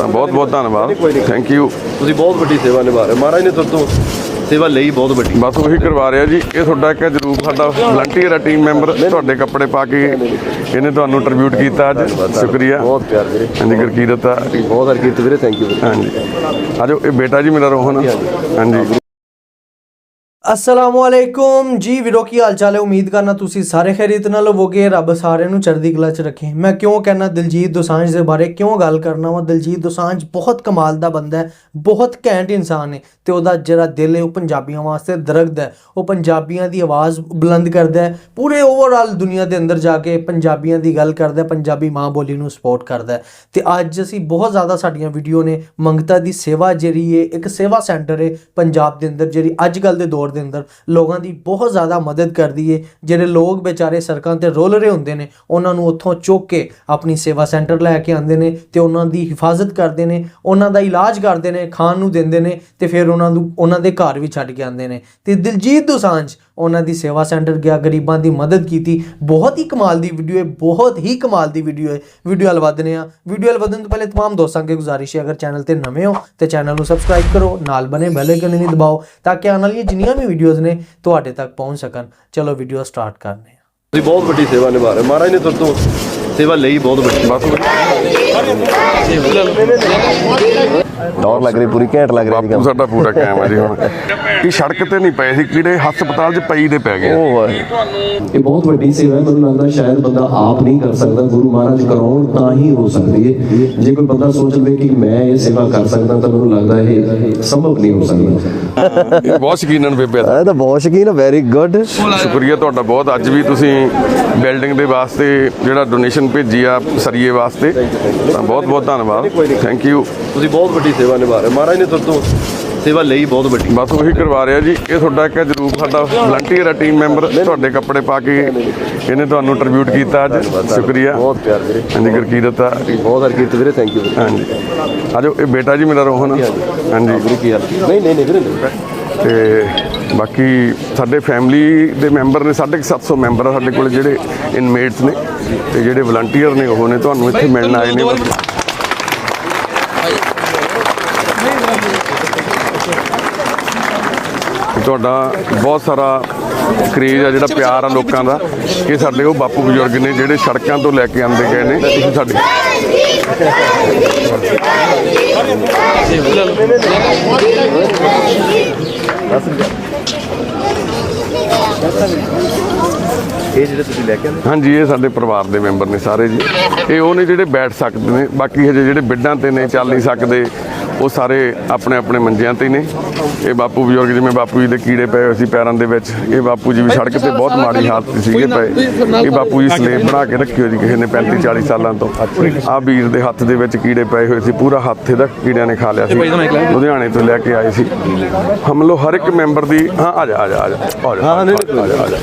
ਤਾਂ ਬਹੁਤ ਬਹੁਤ ਧੰਨਵਾਦ। ਥੈਂਕ ਯੂ ਤੁਸੀਂ ਬਹੁਤ ਵੱਡੀ ਸੇਵਾ ਨਿਭਾ ਰਹੇ। ਮਹਾਰਾਜ ਨੇ ਤੁਹਾਡੇ ਤੋਂ ਸੇਵਾ ਲਈ ਬਹੁਤ ਵੱਡੀ। ਬਸ ਉਹੀ ਕਰਵਾ ਰਿਹਾ ਜੀ। ਇਹ ਤੁਹਾਡਾ ਇੱਕ ਜਰੂਰ ਸਾਡਾ ਵਲੰਟੀਅਰ ਹੈ ਟੀਮ ਮੈਂਬਰ ਤੁਹਾਡੇ ਕੱਪੜੇ ਪਾ ਕੇ ਇਹਨੇ ਤੁਹਾਨੂੰ ਟ੍ਰਿਬਿਊਟ ਕੀਤਾ ਅੱਜ। ਸ਼ੁਕਰੀਆ। ਬਹੁਤ ਪਿਆਰ ਵੀਰੇ। ਹਾਂਜੀ ਗੁਰਕੀਰਤ ਆ। ਬਹੁਤ ਹਰਕੀਰਤ ਵੀਰੇ। ਥੈਂਕ ਯੂ ਹਾਂਜੀ। ਆਜੋ ਇਹ ਬੇਟਾ ਜੀ ਮੇਰਾ ਰੋਹਨ ਹਾਂਜੀ। ਅਸਲਾਮੁਅਲੈਕੁਮ। ਜੀ ਵੀਰੋ, ਕੀ ਹਾਲ ਚਾਲ ਹੈ? ਉਮੀਦ ਕਰਨਾ ਤੁਸੀਂ ਸਾਰੇ ਖੈਰੀਤ ਨਾਲ ਹੋਵੋਗੇ। ਰੱਬ ਸਾਰਿਆਂ ਨੂੰ ਚੜ੍ਹਦੀ ਕਲਾ 'ਚ ਰੱਖੇ। ਮੈਂ ਕਿਉਂ ਕਹਿਣਾ ਦਿਲਜੀਤ ਦੋਸਾਂਝ ਦੇ ਬਾਰੇ? ਕਿਉਂ ਗੱਲ ਕਰਨਾ ਵਾ? ਦਿਲਜੀਤ ਦੋਸਾਂਝ ਬਹੁਤ ਕਮਾਲ ਦਾ ਬੰਦਾ ਹੈ, ਬਹੁਤ ਘੈਂਟ ਇਨਸਾਨ ਹੈ ਤੇ ਉਹਦਾ ਜਿਹੜਾ ਦਿਲ ਹੈ, ਉਹ ਪੰਜਾਬੀਆਂ ਵਾਸਤੇ ਦਰਗਦ ਹੈ। ਉਹ ਪੰਜਾਬੀਆਂ ਦੀ ਆਵਾਜ਼ ਬੁਲੰਦ ਕਰਦਾ ਹੈ। ਪੂਰੇ ਓਵਰਆਲ ਦੁਨੀਆ ਦੇ ਅੰਦਰ ਜਾ ਕੇ ਪੰਜਾਬੀਆਂ ਦੀ ਗੱਲ ਕਰਦਾ ਹੈ, ਪੰਜਾਬੀ ਮਾਂ ਬੋਲੀ ਨੂੰ ਸਪੋਰਟ ਕਰਦਾ ਹੈ। ਤੇ ਅੱਜ ਅਸੀਂ ਬਹੁਤ ਜ਼ਿਆਦਾ ਸਾਡੀਆਂ ਵੀਡੀਓ ਨੇ ਮੰਗਤਾ ਦੀ ਸੇਵਾ ਜਿਹੜੀ ਹੈ, ਇੱਕ ਸੇਵਾ ਸੈਂਟਰ ਹੈ ਪੰਜਾਬ ਦੇ ਅੰਦਰ, ਜਿਹੜੀ ਅੱਜ ਕੱਲ ਦੇ ਦੌਰ ਦੇ ਅੰਦਰ ਲੋਕਾਂ ਦੀ ਬਹੁਤ ਜ਼ਿਆਦਾ ਮਦਦ ਕਰਦੀ ਹੈ ਜਿਹੜੇ ਲੋਕ ਵਿਚਾਰੇ ਸੜਕਾਂ ਤੇ ਰੋਲ ਰਹੇ ਹੁੰਦੇ ਨੇ, ਉਹਨਾਂ ਨੂੰ ਉੱਥੋਂ ਚੁੱਕ ਕੇ ਆਪਣੀ ਸੇਵਾ ਸੈਂਟਰ ਲੈ ਕੇ ਆਉਂਦੇ ਨੇ ਤੇ ਉਹਨਾਂ ਦੀ ਹਿਫਾਜ਼ਤ ਕਰਦੇ ਨੇ, ਉਹਨਾਂ ਦਾ ਇਲਾਜ ਕਰਦੇ ਨੇ, ਖਾਣ ਨੂੰ ਦਿੰਦੇ ਨੇ ਤੇ ਫਿਰ ਉਹਨਾਂ ਨੂੰ, ਉਹਨਾਂ ਦੇ ਘਰ ਵੀ ਛੱਡ ਕੇ ਆਉਂਦੇ ਨੇ। ਤੇ ਦਿਲਜੀਤ ਦੋਸਾਂਝ ਉਹਨਾਂ ਦੀ ਸੇਵਾ ਸੈਂਟਰ ਗਿਆ ਗਰੀਬਾਂ ਦੀ ਮਦਦ ਕੀਤੀ ਬਹੁਤ ਹੀ ਕਮਾਲ ਦੀ ਵੀਡੀਓ ਹੈ ਬਹੁਤ ਹੀ ਕਮਾਲ ਦੀ ਵੀਡੀਓ ਹੈ ਵੀਡੀਓ ਵੱਲ ਵਧਨੇ ਆ ਵੀਡੀਓ ਵੱਲ ਵਧਣ ਤੋਂ ਪਹਿਲੇ तमाम ਦੋਸਤਾਂ ਅੱਗੇ ਗੁਜ਼ਾਰਿਸ਼ ਹੈ ਅਗਰ ਚੈਨਲ ਤੇ ਨਵੇਂ ਹੋ ਤੇ ਚੈਨਲ ਨੂੰ ਸਬਸਕ੍ਰਾਈਬ ਕਰੋ ਨਾਲ ਬਨੇ ਬੈਲ ਆਈਕਨ ਵੀ ਦਬਾਓ ਤਾਂ ਕਿ ਆਉਣ ਵਾਲੀਆਂ ਜਿੰਨੀਆਂ ਵੀ ਵੀਡੀਓਜ਼ ਨੇ ਤੁਹਾਡੇ ਤੱਕ ਪਹੁੰਚ ਸਕਣ ਚਲੋ ਵੀਡੀਓ ਸਟਾਰਟ ਕਰਨੇ ਆ ਤੁਸੀਂ ਬਹੁਤ ਵੱਡੀ ਸੇਵਾ ਨਿਭਾ ਰਹੇ ਹੋ। ਮਹਾਰਾਜ ਨੇ ਤੁਹਾਡੇ ਤੋਂ ਸੇਵਾ ਲਈ ਬਹੁਤ ਵੱਡੀ ਬਸ ਟੌਰ ਲੱਗ ਰਹੀ ਪੂਰੀ ਘੈਂਟ ਲੱਗ ਰਹੀ ਬਾਪੂ ਸਾਡਾ ਪੂਰਾ ਕਾਇਮ ਹੈ ਜੀ ਹੁਣ। ਇਹ ਸੜਕ ਤੇ ਨਹੀਂ ਪਏ ਸੀ ਕੀੜੇ ਹਸਪਤਾਲ 'ਚ ਪਈ ਦੇ ਪੈ ਗਏ। ਉਹ ਇਹ ਬਹੁਤ ਵੱਡੀ ਸੇਵਾ ਹੈ ਮੈਨੂੰ ਲੱਗਦਾ ਸ਼ਾਇਦ ਬੰਦਾ ਆਪ ਨਹੀਂ ਕਰ ਸਕਦਾ ਗੁਰੂ ਮਹਾਰਾਜ ਕਰਾਉਣ ਤਾਂ ਹੀ ਹੋ ਸਕਦੀ ਹੈ। ਜੇ ਕੋਈ ਬੰਦਾ ਸੋਚ ਲਵੇ ਕਿ ਮੈਂ ਇਹ ਸੇਵਾ ਕਰ ਸਕਦਾ ਤਾਂ ਮੈਨੂੰ ਲੱਗਦਾ ਇਹ ਸੰਭਵ ਨਹੀਂ ਹੋ ਸਕਦਾ। ਇਹ ਬਹੁਤ ਸ਼ਕੀਨਨ ਬੇਬੇ। ਦਾ ਇਹ ਤਾਂ ਬਹੁਤ ਸ਼ਕੀਨ ਵੈਰੀ ਗੁੱਡ ਸ਼ੁਕਰੀਆ ਤੁਹਾਡਾ ਬਹੁਤ। ਅੱਜ ਵੀ ਤੁਸੀਂ ਬਿਲਡਿੰਗ ਦੇ ਵਾਸਤੇ ਜਿਹੜਾ ਡੋਨੇਸ਼ਨ ਭੇਜੀ ਆ ਸਰੀਏ ਵਾਸਤੇ ਤਾਂ ਬਹੁਤ ਬਹੁਤ ਧੰਨਵਾਦ। ਥੈਂਕ ਯੂ ਤੁਸੀਂ ਬਹੁਤ ਵੱਡੀ ਸੇਵਾ ਨਿਭਾ ਰਹੇ। ਮਹਾਰਾਜ ਨੇ ਤੁਹਾਡੇ ਤੋਂ ਸੇਵਾ ਲਈ ਬਹੁਤ ਵੱਡੀ। ਬਸ ਉਹੀ ਕਰਵਾ ਰਿਹਾ ਜੀ। ਇਹ ਤੁਹਾਡਾ ਇੱਕ ਜਰੂਰ ਸਾਡਾ ਵਲੰਟੀਅਰ ਹੈ ਟੀਮ ਮੈਂਬਰ ਤੁਹਾਡੇ ਕੱਪੜੇ ਪਾ ਕੇ ਇਹਨੇ ਤੁਹਾਨੂੰ ਟ੍ਰਿਬਿਊਟ ਕੀਤਾ ਅੱਜ। ਸ਼ੁਕਰੀਆ। ਬਹੁਤ ਪਿਆਰ ਵੀਰੇ। ਹਾਂਜੀ ਗੁਰਕੀਰਤ ਆ ਬਹੁਤ ਹਰਕੀਰਤ ਵੀਰੇ ਥੈਂਕ ਯੂ ਹਾਂਜੀ। ਆਜੋ ਇਹ ਬੇਟਾ ਜੀ ਮੇਰਾ ਰੋਹਨ। ਹਾਂਜੀ ਵੀਰੇ ਕੀ ਹਾਲ? ਨਹੀਂ ਨਹੀਂ ਨਹੀਂ ਵੀਰੇ ਤੇ ਬਾਕੀ ਸਾਡੇ ਫੈਮਿਲੀ ਦੇ ਮੈਂਬਰ ਨੇ 750 ਮੈਂਬਰ ਆ ਸਾਡੇ ਕੋਲ ਜਿਹੜੇ ਇਨਮੇਟਸ ਨੇ ਤੇ ਜਿਹੜੇ ਵਲੰਟੀਅਰ ਨੇ ਉਹ ਨੇ ਤੁਹਾਨੂੰ ਇੱਥੇ ਮਿਲਣ ਆਏ ਨੇ। ਤੁਹਾਡਾ ਬਹੁਤ ਸਾਰਾ ਕਰੇਜ ਆ ਜਿਹੜਾ ਪਿਆਰ ਆ ਲੋਕਾਂ ਦਾ। ਇਹ ਸਾਡੇ ਉਹ ਬਾਪੂ ਬਜ਼ੁਰਗ ਨੇ ਜਿਹੜੇ ਸੜਕਾਂ ਤੋਂ ਲੈ ਕੇ ਆਂਦੇ ਗਏ ਨੇ। ਤੁਸੀਂ ਸਾਡੇ ਇਹ ਜਿਹੜੇ ਤੁਸੀਂ ਲੈ ਕੇ ਆਏ ਹਾਂਜੀ ਇਹ ਸਾਡੇ ਪਰਿਵਾਰ ਦੇ ਮੈਂਬਰ ਨੇ ਸਾਰੇ ਜੀ। ਇਹ ਉਹ ਨੇ ਜਿਹੜੇ ਬੈਠ ਸਕਦੇ ਨੇ। ਬਾਕੀ ਹਜੇ ਜਿਹੜੇ ਬਿੱਡਾਂ ਤੇ ਨੇ ਚੱਲ ਨਹੀਂ ਸਕਦੇ। ਉਹ ਸਾਰੇ ਆਪਣੇ ਆਪਣੇ ਮੰਜਿਆਂ ਤੇ ਨੇ। ਇਹ ਬਾਪੂ ਬਜ਼ੁਰਗ ਜਿਵੇਂ ਬਾਪੂ ਜੀ ਦੇ ਕੀੜੇ ਪਏ ਹੋਏ ਸੀ ਪੈਰਾਂ ਦੇ ਵਿੱਚ ਇਹ ਬਾਪੂ ਜੀ ਵੀ ਸੜਕ ਤੇ ਬਹੁਤ ਮਾੜੀ ਹਾਲਤ ਸੀਗੇ ਪਏ। ਇਹ ਬਾਪੂ ਜੀ ਸਲੇਬ ਬਣਾ ਕੇ ਰੱਖੀ ਹੋਈ ਸੀ ਕਿਸੇ ਨੇ 35 40 ਸਾਲਾਂ ਤੋਂ। ਆ ਵੀਰ ਦੇ ਹੱਥ ਦੇ ਵਿੱਚ ਕੀੜੇ ਪਏ ਹੋਏ ਸੀ ਪੂਰਾ ਹੱਥ ਇਹਦਾ ਕੀੜਿਆਂ ਨੇ ਖਾ ਲਿਆ ਸੀ। ਲੁਧਿਆਣੇ ਤੋਂ ਲੈ ਕੇ ਆਏ ਸੀ। ਹਮਲੋ ਹਰ ਇੱਕ ਮੈਂਬਰ ਦੀ ਹਾਂ ਆ ਜਾ ਆ ਜਾ ਆ ਜਾ। ਆ ਜਾ ਹਾਂ ਨਹੀਂ ਆ ਜਾ ਆ ਜਾ।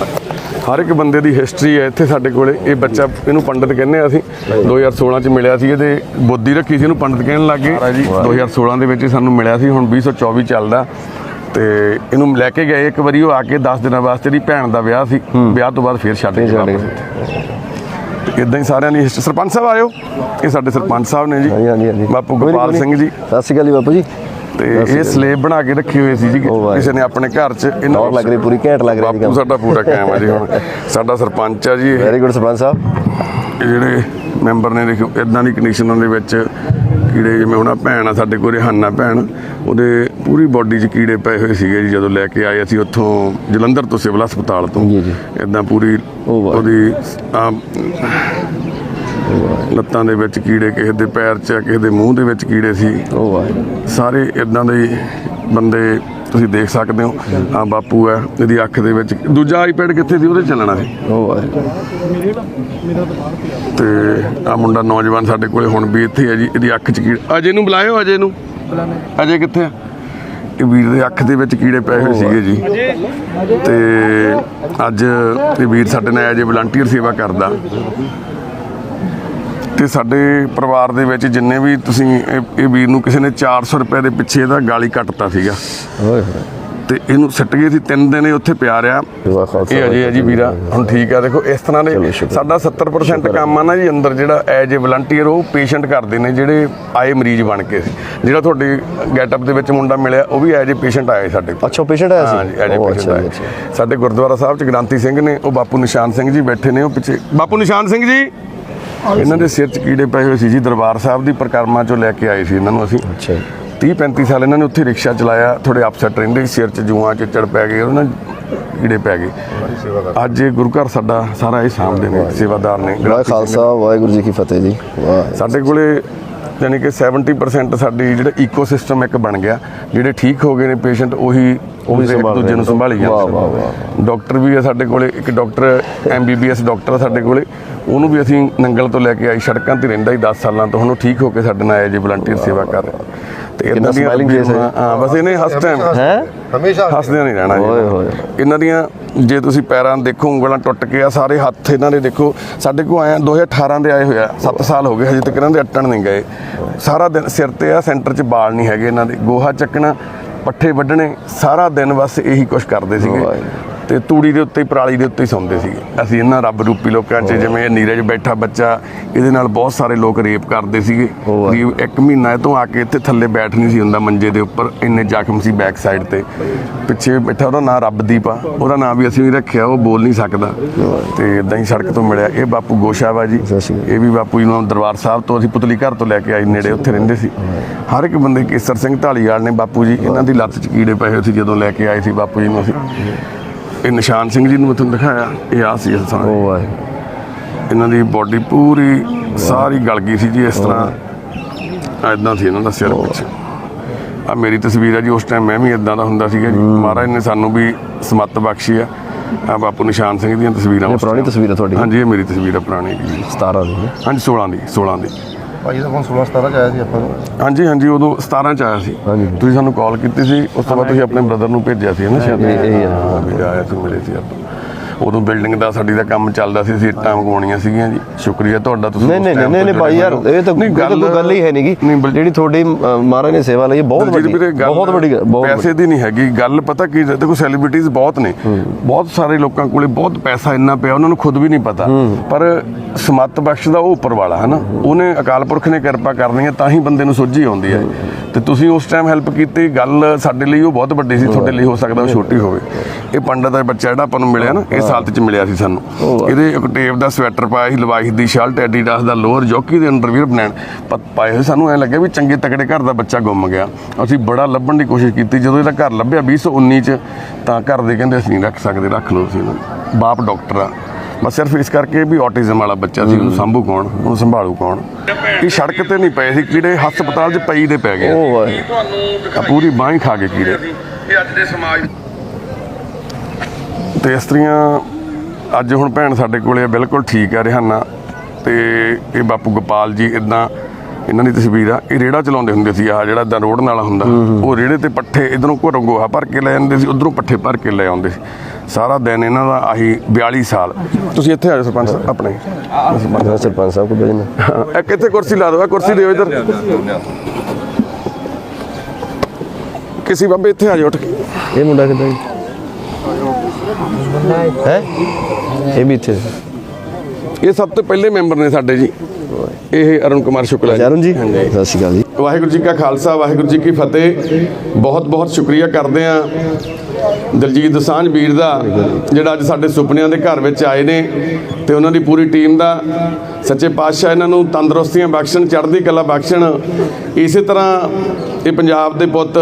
ਹਰ ਇੱਕ ਬੰਦੇ ਦੀ ਹਿਸਟਰੀ ਹੈ ਇੱਥੇ ਸਾਡੇ ਕੋਲੇ। ਇਹ ਬੱਚਾ ਇਹਨੂੰ ਪੰਡਤ ਕਹਿੰਦੇ ਆ ਅਸੀਂ। 2016 ਚ ਮਿਲਿਆ ਸੀ ਇਹਦੇ ਬੁੱਧੀ ਰੱਖੀ ਸੀ ਇਹਨੂੰ ਪੰਡਤ ਕਹਿਣ ਲੱਗੇ 2016 ਦੇ ਵਿੱਚ ਇਹ ਸਾਨੂੰ ਮਿਲਿਆ ਸੀ ਹੁਣ 2024 ਚੱਲਦਾ। ਤੇ ਇਹਨੂੰ ਲੈ ਕੇ ਗਏ ਇੱਕ ਵਾਰੀ ਉਹ ਆ ਕੇ 10 ਦਿਨਾਂ ਵਾਸਤੇ ਇਹਦੀ ਭੈਣ ਦਾ ਵਿਆਹ ਸੀ। ਵਿਆਹ ਤੋਂ ਬਾਅਦ ਫੇਰ ਛੱਡ ਕੇ ਵਾਪਸ। ਇਦਾਂ ਹੀ ਸਾਰਿਆਂ ਦੀ ਸਰਪੰਚ ਸਾਹਿਬ ਆਇਓ। ਇਹ ਸਾਡੇ ਸਰਪੰਚ ਸਾਹਿਬ ਨੇ ਜੀ। ਹਾਂਜੀ ਹਾਂਜੀ ਬਾਪੂ ਗੋਪਾਲ। ਸਿੰਘ ਜੀ। ਸਤਿ ਸ਼੍ਰੀ ਅਕਾਲ ਜੀ ਬਾਪੂ ਜੀ। ਤੇ ਇਹ ਸਲੇਬ ਬਣਾ ਕੇ ਰੱਖੇ ਹੋਏ ਸੀ ਜੀ। ਕਿਸੇ ਨੇ ਆਪਣੇ ਘਰ 'ਚ ਟੌਰ ਲੱਗ ਰਹੀ ਪੂਰੀ ਘੈਂਟ ਲੱਗ ਰਹੀ ਬਾਪੂ ਸਾਡਾ ਪੂਰਾ ਕਾਇਮ ਹੈ ਜੀ ਹੁਣ ਸਾਡਾ ਸਰਪੰਚ ਆ ਜੀ ਵੈਰੀ ਗੁੱਡ ਸਰਪੰਚ ਸਾਹਿਬ ਜਿਹੜੇ ਮੈਂਬਰ ਨੇ ਦੇਖੋ ਇਦਾਂ ਦੀ ਕੰਡੀਸ਼ਨਾਂ ਦੇ ਵਿੱਚ ਕੀੜੇ ਜਿਵੇਂ ਹੁਣ ਆਹ ਭੈਣ ਆ ਸਾਡੇ ਕੋਲ ਰਿਹਾਨਾ ਭੈਣ ਉਹਦੇ ਪੂਰੀ ਬਾਡੀ 'ਚ ਕੀੜੇ ਪਏ ਹੋਏ ਸੀਗੇ ਜੀ ਜਦੋਂ ਲੈ ਕੇ ਆਏ ਅਸੀਂ ਉੱਥੋਂ ਜਲੰਧਰ ਤੋਂ ਸਿਵਲ ਹਸਪਤਾਲ ਤੋਂ ਜੀ, ਜੀ। ਇਦਾਂ ਪੂਰੀ। ਉਹਦੀ ਲੱਤਾਂ ਦੇ ਵਿੱਚ ਕੀੜੇ ਕਿਸੇ ਦੇ ਪੈਰ 'ਚ ਕਿਸੇ ਦੇ ਮੂੰਹ ਦੇ ਵਿੱਚ ਕੀੜੇ ਸੀ। ਉਹ ਵਾਹ। ਸਾਰੇ ਇਦਾਂ ਦੇ ਬੰਦੇ ਤੁਸੀਂ ਦੇਖ ਸਕਦੇ ਹੋ। ਆ ਬਾਪੂ ਹੈ ਇਹਦੀ ਅੱਖ ਦੇ ਵਿੱਚ ਦੂਜਾ ਆਈਪੈਡ ਕਿੱਥੇ ਸੀ? ਉਹਦੇ ਚੱਲਣਾ ਸੀ। ਉਹ ਵਾਹ। ਤੇ ਆ ਮੁੰਡਾ ਨੌਜਵਾਨ ਸਾਡੇ ਕੋਲੇ ਹੁਣ ਵੀ ਇੱਥੇ ਹੈ ਜੀ ਇਹਦੀ ਅੱਖ 'ਚ ਕੀੜੇ। ਅਜੇ ਨੂੰ ਬੁਲਾਇਓ ਅਜੇ ਨੂੰ ਅਜੇ ਕਿੱਥੇ ਆ? ਇਹ ਵੀਰ ਦੇ ਅੱਖ ਦੇ ਵਿੱਚ ਕੀੜੇ ਪਏ ਹੋਏ ਸੀਗੇ ਜੀ। ਤੇ ਅੱਜ ਇਹ ਵੀਰ ਸਾਡੇ ਨਾਲ ਐਜ ਵਲੰਟੀਅਰ ਸੇਵਾ ਕਰਦਾ। ਤੇ ਸਾਡੇ ਪਰਿਵਾਰ ਦੇ ਵਿੱਚ ਜਿੰਨੇ ਵੀ ਤੁਸੀਂ ਇਹ ਇਹ ਵੀਰ ਨੂੰ ਕਿਸੇ ਨੇ 400 ਰੁਪਏ ਦੇ ਪਿੱਛੇ ਇਹਦਾ ਗਾਲੀ ਕੱਟਤਾ ਸੀਗਾ। ਓਏ ਹੋਏ। ਤੇ ਇਹਨੂੰ ਸਿੱਟ ਗਏ ਸੀ ਤਿੰਨ ਦਿਨ ਇਹ ਉੱਥੇ ਪਿਆ ਰਿਹਾ। ਵਾਹ ਖਾਲਸਾ ਇਹ ਅਜੇ ਹੈ ਜੀ ਵੀਰਾ ਹੁਣ ਠੀਕ ਆ ਦੇਖੋ ਇਸ ਤਰ੍ਹਾਂ ਦੇ ਸਾਡਾ 70% ਕੰਮ ਆ ਨਾ ਜੀ ਅੰਦਰ ਜਿਹੜਾ ਐਜ ਏ ਵਲੰਟੀਅਰ ਉਹ ਪੇਸ਼ੈਂਟ ਕਰਦੇ ਨੇ ਜਿਹੜੇ ਆਏ ਮਰੀਜ਼ ਬਣ ਕੇ। ਜਿਹੜਾ ਤੁਹਾਡੇ ਗੈਟਅਪ ਦੇ ਵਿੱਚ ਮੁੰਡਾ ਮਿਲਿਆ ਉਹ ਵੀ ਐਜ ਏ ਪੇਸ਼ੈਂਟ ਆਏ ਸਾਡੇ ਕੋਲ। ਅੱਛਾ ਪੇਸ਼ੈਂਟ ਆਇਆ ਸੀ? ਹਾਂ ਜੀ ਐਜ ਏ ਉਹ ਅੱਛਾ ਜੀ, ਅੱਛਾ। ਸਾਡੇ ਗੁਰਦੁਆਰਾ ਸਾਹਿਬ ਚ ਗ੍ਰਾਂਤੀ ਸਿੰਘ ਨੇ ਉਹ ਬਾਪੂ ਨਿਸ਼ਾਨ ਸਿੰਘ ਜੀ ਬੈਠੇ ਨੇ ਉਹ ਪਿੱਛੇ ਬਾਪੂ ਨਿਸ਼ਾਨ ਸਿੰਘ ਜੀ? ਇਹਨਾਂ ਦੇ ਸਿਰ 'ਚ ਕੀੜੇ ਪਏ ਹੋਏ ਸੀ ਜੀ ਦਰਬਾਰ ਸਾਹਿਬ ਦੀ ਪ੍ਰਕਰਮਾ ਚੋਂ ਲੈ ਕੇ ਆਏ ਸੀ ਇਹਨਾਂ ਨੂੰ ਅਸੀਂ। ਅੱਛਾ ਜੀ। 30 35 ਸਾਲ ਇਹਨਾਂ ਨੇ ਉੱਥੇ ਰਿਕਸ਼ਾ ਚਲਾਇਆ ਥੋੜੇ ਅਪਸੈਟ ਰਹਿੰਦੇ ਸਿਰ 'ਚ ਜੂਆਂ ਚਿੱਚੜ ਪੈ ਗਏ ਉਹਨਾਂ ਕੀੜੇ ਪੈ ਗਏ। ਅੱਜ ਇਹ ਗੁਰੂ ਘਰ ਸਾਡਾ ਸਾਰਾ ਇਹ ਸਾਹਮਣੇ ਨੇ ਸੇਵਾਦਾਰ ਨੇ ਖਾਲਸਾ ਵਾਹਿਗੁਰੂ ਜੀ ਕੀ ਫਤਿਹ ਜੀ। ਵਾਹ ਸਾਡੇ ਕੋਲੇ ਯਾਨੀ ਕਿ 70% ਸਾਡੀ ਜਿਹੜਾ ਈਕੋਸਿਸਟਮ ਇੱਕ ਬਣ ਗਿਆ ਜਿਹੜੇ ਠੀਕ ਹੋ ਗਏ ਨੇ ਪੇਸ਼ੈਂਟ ਉਹੀ ਉਹੀ ਸੰਭਾਲ ਦੂਜੇ ਨੂੰ। ਸੰਭਾਲੀ ਜਾਂਦੇ ਵਾਹ, ਵਾਹ। ਡਾਕਟਰ ਵੀ ਹੈ ਸਾਡੇ ਕੋਲੇ ਇੱਕ ਡਾਕਟਰ ਐਮਬੀਬੀਐਸ ਡਾਕਟਰ ਆ ਸਾਡੇ ਕੋਲੇ ਉਹਨੂੰ ਵੀ ਅਸੀਂ ਨੰਗਲ ਤੋਂ ਲੈ ਕੇ ਆਈ ਸੜਕਾਂ ਤੇ ਰਹਿੰਦਾ ਹੀ 10 ਸਾਲਾਂ ਤੋਂ ਹੁਣ ਉਹ ਠੀਕ ਹੋ ਕੇ ਸਾਡੇ ਨਾਲ ਆਇਆ ਜੀ ਵਲੰਟੀਅਰ ਸੇਵਾ ਕਰ ਰਿਹਾ ਤੇ ਕਿੰਨਾ ਦੀਆਂ smiling face ਹੈ। ਹਾਂ ਬਸ ਇਹਨੇ ਹੱਸ ਟਾਈਮ ਹੈ ਹਮੇਸ਼ਾ ਹੱਸਦਿਆਂ ਨਹੀਂ ਰਹਿਣਾ ਓਏ ਜੀ ਹੋਏ ਇਹਨਾਂ ਦੀਆਂ ਜੇ ਤੁਸੀਂ ਪੈਰਾਂ ਦੇਖੋ, ਉਂਗਲਾਂ ਟੁੱਟ ਕੇ ਆ, ਸਾਰੇ ਹੱਥ ਇਹਨਾਂ ਦੇ ਦੇਖੋ। ਸਾਡੇ ਕੋਲ ਆਇਆ 2018 ਦੇ ਆਏ ਹੋਇਆ 7 ਸਾਲ ਹੋ ਗਏ, ਹਜੇ ਤੱਕ ਇਹਨਾਂ ਦੇ ਅੱਟਣ ਨਹੀਂ ਗਏ। ਸਾਰਾ ਦਿਨ ਸਿਰ ਤੇ ਆ, ਸੈਂਟਰ 'ਚ ਬਾਲ ਨਹੀਂ ਹੈਗੇ ਇਹਨਾਂ ਦੇ। ਗੋਹਾ ਚੱਕਣਾ, ਪੱਠੇ ਵੱਢਣੇ, ਸਾਰਾ ਦਿਨ ਬਸ ਇਹੀ ਕੁਛ ਕਰਦੇ ਸੀਗੇ। ਤੇ ਤੂੜੀ ਦੇ ਉੱਤੇ ਹੀ ਪਰਾਲੀ ਦੇ ਉੱਤੇ ਹੀ ਸੌਂਦੇ ਸੀਗੇ। ਅਸੀਂ ਇਹਨਾਂ ਰੱਬ ਰੂਪੀ ਲੋਕਾਂ 'ਚ ਜਿਵੇਂ ਇਹ ਨੀਰਜ ਬੈਠਾ ਬੱਚਾ ਇਹਦੇ ਨਾਲ ਬਹੁਤ ਸਾਰੇ ਲੋਕ ਰੇਪ ਕਰਦੇ ਸੀਗੇ। ਕਰੀਬ ਇੱਕ ਮਹੀਨਾ ਇਹ ਤੋਂ ਆ ਕੇ ਇੱਥੇ ਥੱਲੇ ਬੈਠ ਨਹੀਂ ਸੀ ਹੁੰਦਾ ਮੰਜੇ ਦੇ ਉੱਪਰ ਇੰਨੇ ਜ਼ਖਮ ਸੀ ਬੈਕ ਸਾਈਡ ਤੇ। ਪਿੱਛੇ ਬੈਠਾ ਉਹਦਾ ਨਾਂ ਰੱਬਦੀਪ ਆ। ਉਹਦਾ ਨਾਂ ਵੀ ਅਸੀਂ ਵੀ ਰੱਖਿਆ ਉਹ ਬੋਲ ਨਹੀਂ ਸਕਦਾ। ਤੇ ਇਦਾਂ ਹੀ ਸੜਕ ਤੋਂ ਮਿਲਿਆ। ਇਹ ਬਾਪੂ ਗੋਸ਼ਾ ਵਾ ਜੀ। ਇਹ ਵੀ ਬਾਪੂ ਜੀ ਨੂੰ ਦਰਬਾਰ ਸਾਹਿਬ ਤੋਂ ਅਸੀਂ ਪੁਤਲੀ ਘਰ ਤੋਂ ਲੈ ਕੇ ਆਏ ਨੇੜੇ ਉੱਥੇ ਰਹਿੰਦੇ ਸੀ। ਹਰ ਇੱਕ ਬੰਦੇ ਕੇਸਰ ਸਿੰਘ ਢਾਲੀਵਾਲ ਨੇ ਬਾਪੂ ਜੀ ਇਹਨਾਂ ਦੀ ਲੱਤ 'ਚ ਕੀੜੇ ਪਏ ਹੋਏ ਸੀ ਜਦੋਂ ਲੈ ਕੇ ਆਏ ਸੀ ਬਾਪੂ ਜੀ ਨੂੰ ਅਸੀਂ। ਇਹ ਨਿਸ਼ਾਨ ਸਿੰਘ ਜੀ ਨੂੰ ਮੈਂ ਤੁਹਾਨੂੰ ਦਿਖਾਇਆ ਇਹ ਆ ਸੀ ਅਸਾਂ ਉਹ ਵਾਹ ਇਹਨਾਂ ਦੀ ਬਾਡੀ ਪੂਰੀ ਸਾਰੀ ਗਲ ਗਈ ਸੀ ਜੀ ਇਸ ਤਰ੍ਹਾਂ। ਐਦਾਂ ਸੀ ਇਹਨਾਂ ਦਾ ਸਿਰ ਪਿੱਛੇ। ਆ ਮੇਰੀ ਤਸਵੀਰ ਹੈ ਜੀ ਉਸ ਟਾਈਮ ਮੈਂ ਵੀ ਇਦਾਂ ਦਾ ਹੁੰਦਾ ਸੀਗਾ ਜੀ। ਮਹਾਰਾਜ ਨੇ ਸਾਨੂੰ ਵੀ ਸਮੱਤ ਬਖਸ਼ੀ ਆ। ਆ ਬਾਪੂ ਨਿਸ਼ਾਨ ਸਿੰਘ ਦੀਆਂ ਤਸਵੀਰਾਂ ਪੁਰਾਣੀ। ਤਸਵੀਰ ਤੁਹਾਡੀ। ਹਾਂਜੀ ਇਹ ਮੇਰੀ ਤਸਵੀਰ ਹੈ ਪੁਰਾਣੀ ਜੀ। 17 ਦੀ। ਹਾਂਜੀ 16 ਦੀ 16 ਦੀ। ਭਾਈ ਦਾ ਫੋਨ 16 17 ਚ ਆਇਆ ਸੀ ਆਪਾਂ ਨੂੰ ਹਾਂਜੀ ਹਾਂਜੀ ਉਦੋਂ 17 ਚ ਆਇਆ ਸੀ ਹਾਂਜੀ। ਤੁਸੀਂ ਸਾਨੂੰ ਕਾਲ ਕੀਤੀ ਸੀ ਉਸ ਤੋਂ ਬਾਅਦ ਤੁਸੀਂ ਆਪਣੇ ਬ੍ਰਦਰ ਨੂੰ ਭੇਜਿਆ ਸੀ ਨਾ ਸ਼ਾਇਦ ਇਹ- ਆ। ਵੀ ਆਇਆ ਸੀ ਮਿਲੇ ਸੀ ਆਪਾਂ ਉਦੋਂ ਬਿਲਡਿੰਗ ਦਾ ਸਾਡੀ ਦਾ ਕੰਮ ਚੱਲਦਾ ਸੀ ਅਸੀਂ ਇੱਟਾਂ ਮੰਗਵਾਉਣੀਆਂ ਸੀਗੀਆਂ ਜੀ। ਸ਼ੁਕਰੀਆ ਤੁਹਾਡਾ ਤੁਸੀਂ ਨਹੀਂ ਨਹੀਂ ਨਹੀਂ ਨਹੀਂ ਭਾਈ ਯਾਰ ਇਹ ਤਾਂ ਕੋਈ ਗੱਲ ਹੀ ਹੈ ਨਹੀਂਗੀ ਨਹੀਂ ਬਲ- ਜਿਹੜੀ ਤੁਹਾਡੀ ਮਹਾਰਾਜ ਨੇ ਸੇਵਾ ਲਈ ਬਹੁਤ ਵੱਡੀ ਗੱਲ ਬਹੁਤ ਵੱਡੀ ਗੱਲ- ਪੈਸੇ ਦੀ ਨਹੀਂ ਹੈਗੀ। ਗੱਲ ਪਤਾ ਕੀ ਦੇਖੋ ਸੈਲੀਬ੍ਰਿਟੀਜ਼ ਬਹੁਤ ਨੇ। ਬਹੁਤ ਸਾਰੇ ਲੋਕਾਂ ਕੋਲੇ ਬਹੁਤ ਪੈਸਾ ਇੰਨਾ ਪਿਆ ਉਹਨਾਂ ਨੂੰ ਖੁਦ ਵੀ ਨਹੀਂ ਪਤਾ। ਪਰ ਸਮੱਤ ਬਖਸ਼ ਦਾ ਉਹ ਉੱਪਰ ਵਾਲਾ ਹੈ ਨਾ ਉਹਨੇ ਅਕਾਲ ਪੁਰਖ ਨੇ ਕਿਰਪਾ ਕਰਨੀ ਹੈ ਤਾਂ ਹੀ ਬੰਦੇ ਨੂੰ ਸੋਝੀ ਆਉਂਦੀ ਹੈ। ਤੇ ਤੁਸੀਂ ਉਸ ਟਾਈਮ ਹੈਲਪ ਕੀਤੀ ਗੱਲ ਸਾਡੇ ਲਈ ਉਹ ਬਹੁਤ ਵੱਡੀ ਸੀ ਤੁਹਾਡੇ ਲਈ ਹੋ ਸਕਦਾ ਉਹ ਛੋਟੀ ਹੋਵੇ। ਇਹ ਪੰਡਤ ਦਾ ਬੱਚਾ ਜਿਹੜਾ ਆਪਾਂ ਨੂੰ ਮਿਲਿਆ ਨਾ ਇਸ ਹਾਲਤ 'ਚ ਮਿਲਿਆ ਸੀ ਸਾਨੂੰ। ਇਹਦੇ ਟੇਪ ਦਾ ਸਵੈਟਰ ਪਾਇਆ ਸੀ ਲਵਾਈ ਦੀ ਸ਼ਰਟ ਐਡੀਡਾਸ ਦਾ ਲੋਅਰ ਜੋਕੀ ਦੇ ਅੰਡਰਵੀਅਰ ਬਣਾਣ ਪਾਏ ਹੋਏ ਸਾਨੂੰ ਐ ਲੱਗਿਆ ਵੀ ਚੰਗੇ ਤਕੜੇ ਘਰ ਦਾ ਬੱਚਾ ਗੁੰਮ ਗਿਆ। ਅਸੀਂ ਬੜਾ ਲੱਭਣ ਦੀ ਕੋਸ਼ਿਸ਼ ਕੀਤੀ। ਜਦੋਂ ਇਹਦਾ ਘਰ ਲੱਭਿਆ 2019 ਚ ਤਾਂ ਘਰ ਦੇ ਕਹਿੰਦੇ ਅਸੀਂ ਨਹੀਂ ਰੱਖ ਸਕਦੇ ਰੱਖ ਲਓ ਤੁਸੀਂ ਇਹਨੂੰ। ਬਾਪ ਡਾਕਟਰ ਆ। ਬਸ ਸਿਰਫ ਇਸ ਕਰਕੇ ਵੀ ਆਟਿਜ਼ਮ ਵਾਲਾ ਬੱਚਾ ਸੀ। ਉਹਨੂੰ ਸੰਭੂ ਕੌਣ? ਉਹਨੂੰ ਸੰਭਾਲੂ ਕੌਣ? ਇਹ ਸੜਕ ਤੇ ਨਹੀਂ ਪਏ ਸੀ। ਕੀੜੇ ਹਸਪਤਾਲ 'ਚ ਪਈ ਦੇ ਪੈ ਗਏ। ਉਹ ਪੂਰੀ ਬਾਂਹ ਹੀ ਖਾ ਕੇ ਕੀੜੇ। ਇਹ ਅੱਜ ਦੇ ਸਮਾਜ ਤੇ ਇਸਤਰੀਆਂ ਅੱਜ ਹੁਣ ਭੈਣ ਸਾਡੇ ਕੋਲੇ ਆ, ਬਿਲਕੁਲ ਠੀਕ ਆ ਰਿਹਾਨਾ। ਤੇ ਇਹ ਬਾਪੂ ਗੋਪਾਲ ਜੀ ਇਦਾਂ ਇਹਨਾਂ ਦੀ ਤਸਵੀਰ ਆ। ਇਹ ਰੇੜਾ ਚਲਾਉਂਦੇ ਹੁੰਦੇ ਸੀ ਆ ਜਿਹੜਾ ਇਦਾਂ ਰੋਡ ਨਾਲਾ ਹੁੰਦਾ। ਉਹ ਰੇੜੇ ਤੇ ਪੱਠੇ ਇਧਰੋਂ ਘਰੋਂ ਗੋਹਾ ਭਰ ਕੇ ਲੈ ਜਾਂਦੇ ਸੀ ਉਧਰੋਂ ਪੱਠੇ ਭਰ ਕੇ ਲੈ ਆਉਂਦੇ ਸੀ। ਸਾਰਾ ਦਿਨ ਇਹਨਾਂ ਦਾ ਆਹੀ 42 ਸਾਲ। ਤੁਸੀਂ ਇੱਥੇ ਆ ਜਾਓ ਸਰਪੰਚ ਸਾਹਿਬ ਆਪਣੇ। ਮੈਂ ਸਰਪੰਚ ਸਾਹਿਬ ਕੋਲ ਬੈਠਣਾ ਇਹ ਕਿੱਥੇ ਕੁਰਸੀ ਲਾ ਦਿਓ ਇਹ ਕੁਰਸੀ ਦਿਓ ਇੱਧਰ। ਕਿਸੇ ਬਾਬੇ ਇੱਥੇ ਆ ਜਾਓ ਉੱਠ ਕੇ। ਇਹ ਮੁੰਡਾ ਕਿੱਦਾਂ ਜੀ? ਹੈ? ਇਹ ਵੀ ਇੱਥੇ। ਇਹ ਸਭ ਤੋਂ ਪਹਿਲੇ ਮੈਂਬਰ ਨੇ ਸਾਡੇ ਜੀ। ਇਹ ਅਰੁਣ ਕੁਮਾਰ ਸ਼ੁਕਲਾ ਜੀ। ਜਰਨ ਜੀ ਹਾਂਜੀ। ਸਤਿ ਸ਼੍ਰੀ ਅਕਾਲ ਜੀ। ਵਾਹਿਗੁਰੂ ਜੀ ਕਾ ਖਾਲਸਾ ਵਾਹਿਗੁਰੂ ਜੀ ਕੀ ਫਤਿਹ। ਬਹੁਤ ਬਹੁਤ ਸ਼ੁਕਰੀਆ ਕਰਦੇ ਆ ਦਲਜੀਤ ਦੋਸਾਂਝ ਵੀਰ ਦਾ ਜਿਹੜਾ ਅੱਜ ਸਾਡੇ ਸੁਪਨਿਆਂ ਦੇ ਘਰ ਵਿੱਚ ਆਏ ਨੇ ਤੇ ਉਹਨਾਂ ਦੀ ਪੂਰੀ ਟੀਮ ਦਾ। ਸੱਚੇ ਪਾਤਸ਼ਾਹ ਇਹਨਾਂ ਨੂੰ ਤੰਦਰੁਸਤੀਆਂ ਬਖਸ਼ਣ ਚੜ੍ਹਦੀ ਕਲਾ ਬਖਸ਼ਣ। ਇਸੇ ਤਰ੍ਹਾਂ ਇਹ ਪੰਜਾਬ ਦੇ ਪੁੱਤ